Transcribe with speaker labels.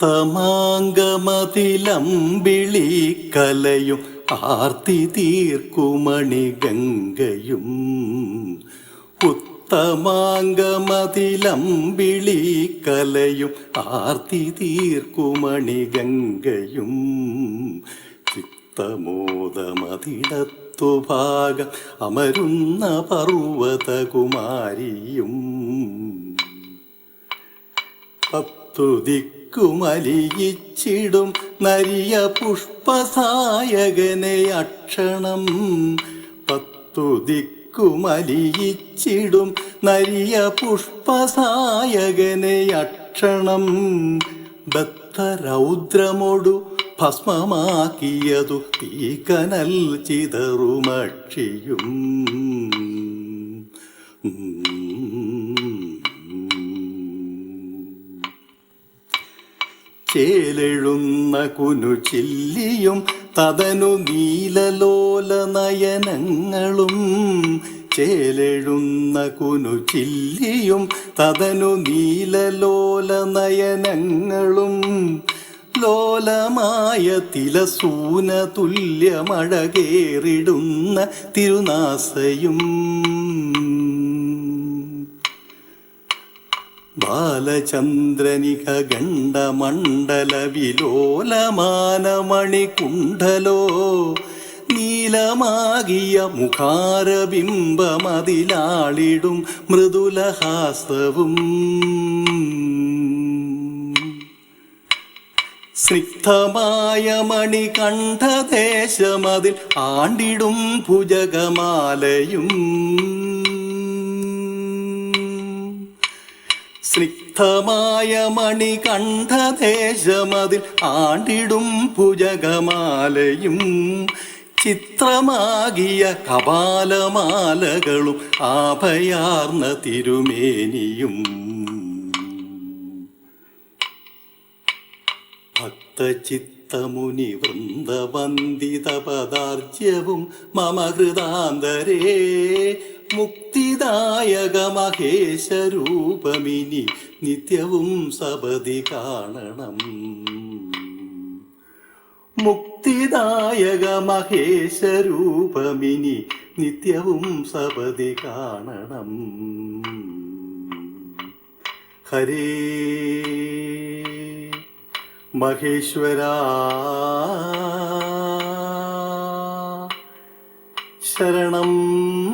Speaker 1: ഉത്തമാംഗമതിലമ്പിളി കലയും ആർത്തി തീർക്കുമണി ഗംഗയും. ഉത്തമാംഗമതിലമ്പിളി കലയും ആർത്തി തീർക്കുമണി ഗംഗയും. ചിത്തമോദമതിടത്തു ഭാഗം അമരുന്ന പർവതകുമാരിയും. ദിക്കുമലിയിച്ചിടും നരിയ പുഷ്പസായകനെ അക്ഷണം. പത്തു ദിക്കുമലിയിച്ചിടും നരിയ പുഷ്പസായകനെ അക്ഷണം. ബദ്ധരൗദ്രമൊടു ഭസ്മമാക്കിയതു തീക്കനൽ ചിതറുമക്ഷിയും. ചേലെഴുന്ന കുനു ചില്ലിയും തതനു നീലലോല നയനങ്ങളും. ചേലെഴുന്ന കുനു ചില്ലിയും തതനു നീലലോല നയനങ്ങളും. ലോലമായ തിലസൂന തുല്യമഴകേറിടുന്ന തിരുനാസയും ബാലചന്ദ്രനിക ഗണ്ഡമണ്ഡല വിലോലമാനമണികുണ്ഠലോ നീലമാകിയ മുഖാരബിംബമതിലാളിടും മൃദുലഹാസവും സ്നിഗ്ധമായ മണികണ്ഠദേശമതിൽ ആണ്ടിടും ഭുജഗമാലയും സ്നിഗ്ധമായ മണികണ്ഠദേശമതിൽ ആണ്ടിടും പുജകമാലയും ചിത്രമാകിയ കപാലമാലകളും ആഭയാർന്ന തിരുമേനിയും. ഭക്തചിത്തമുനി വൃന്ദവന്ദിത പദാർജ്യവും മമ ഹൃദാന്തരേ മുക്തിദായക മഹേശരൂപമിനി നിത്യവും സപതി കാണണം. മുക്തിദായക മഹേശരൂപമിനി നിത്യവും സപതി കാണണം. ഹരേ മഹേശ്വര. ശരണം.